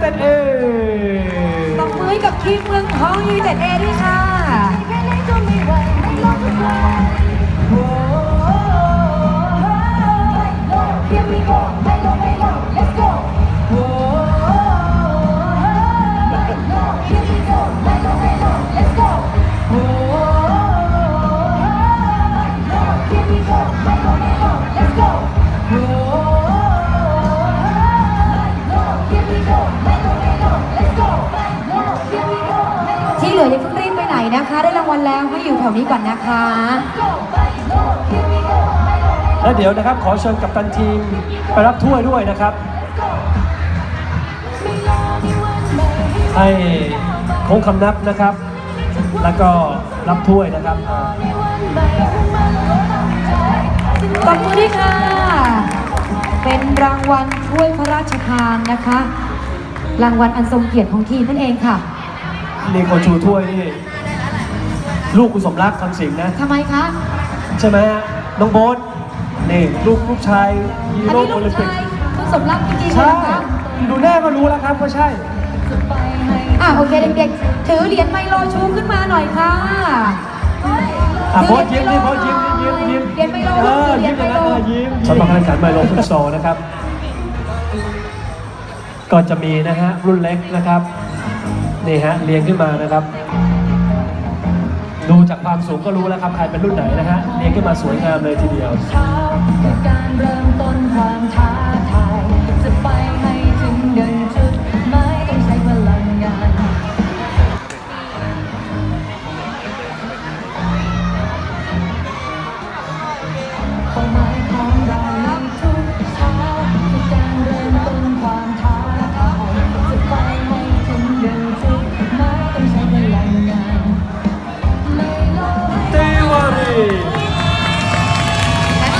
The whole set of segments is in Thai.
เต็ดเอตบมือให้กับทีมเมืองทองยูเต็ดเอด้วยค่ะที่ นนะคะ ได้รางวัลแล้วให้อยู่แถวนี้ก่อนนะคะ และเดี๋ยวนะครับขอเชิญกัปตันทีมไปรับถ้วยด้วยนะครับ ให้โค้งคำนับนะครับ แล้วก็รับถ้วยนะครับอ่าตบมือด้วยค่ะ เป็นรางวัลถ้วยพระราชทานนะคะ รางวัลอันทรงเกียรติของทีมนั่นเองค่ะ นี่คนชูถ้วยนี่ ลูกคุณสมรักคำสิงห์นะ ทำไมคะ ใช่ไหมฮะน้องโบ๊ทนี่ลูกลูกชายฮีอันโร่นี้โอลูลิกมปิกชายคุณสมรักจริงๆเลยใช่นะคะดูหน้าก็รู้แล้วครับว่าใช่ อะโอเคเด็กๆ ถือเหรียญไมโลชูขึ้นมาหน่อยค่ะอะโบ๊ทยิ้มดิโบ๊ทยิ้มดิยิ้มยิ้มเหรียญไมโลเออเหรียิ้ยมญอไมย่างโลนั้นเออยิ้มสำหรับการแข่งขันไมโลฟุตซอลนะครับ ก็จะมีนะฮะรุ่นเล็กนะครับ นี่ฮะเรียงขึ้นมานะครับ ดูจากความสูงก็รู้แล้วครับ ใครเป็นรุ่นไหนนะฮะเรียงขึ้นมาสวยงามเลยทีเดียว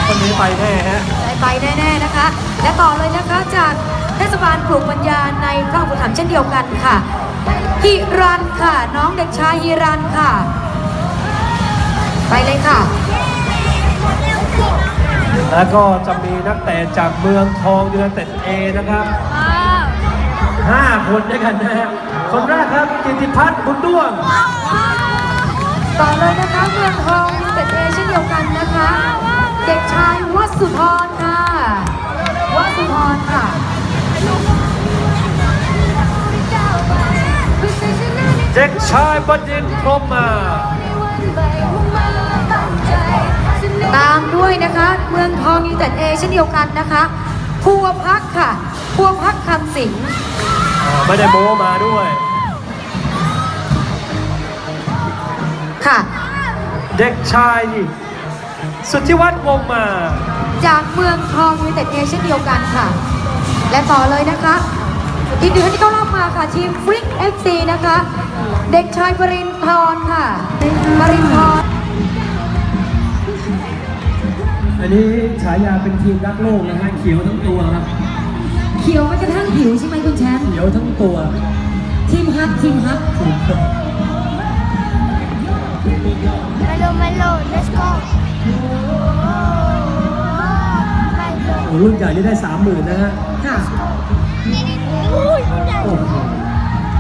คนนี้ไปแน่ฮะไปแน่ๆนะคะ และต่อเลยนะคะจากเทศบาลปลูกปัญญาในพระอุปถัมภ์เช่นเดียวกันค่ะฮิรันค่ะ น้องเด็กชายฮิรันค่ะ ไปเลยค่ะ แล้วก็จะมีนักเตะจากเมืองทองยูไนเต็ดเอนะครับห้าคนด้วยกันนะฮะคนแรกครับกิติพัฒน์บุญด้วง ต่อเลยนะคะเมืองทองยูไนเต็ดเอเช่นเดียวกันนะคะ เด็กชายวสุธรค่ะวสุธรค่ะเด็กชายบดินทร์พรหมมาตามด้วยนะคะ เมืองทองยูไนเต็ดเอเช่นเดียวกันนะคะพัวพักค่ะพัวพักคำสิงห์อ่าไม่ได้โม้มาด้วย ค่ะ เด็กชายนี่สุทธิวัฒน์วงศ์มา จากเมืองทองยูไนเต็ดเอเช่นเดียวกันค่ะ และต่อเลยนะคะทีมเดือนที่เข้ารอบมาค่ะทีมฟริกเอฟซีนะคะ เด็กชายปรินทร์ค่ะปรินทร์อันนี้ฉายาเป็นทีมรักโลกนะฮะเขียวทั้งตัวครับ เขียวไม่กระทั่งผิวใช่ไหมคุณแชมป์เขียวทั้งตัว ทีมฮักทีมฮักมาโลมาโล let's go มาโลโอ้รุ่นใหญ่นี่ได้สามหมื่นนะฮะค่ะโอ้โห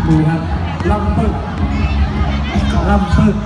ดูครับลำปึกลำปึก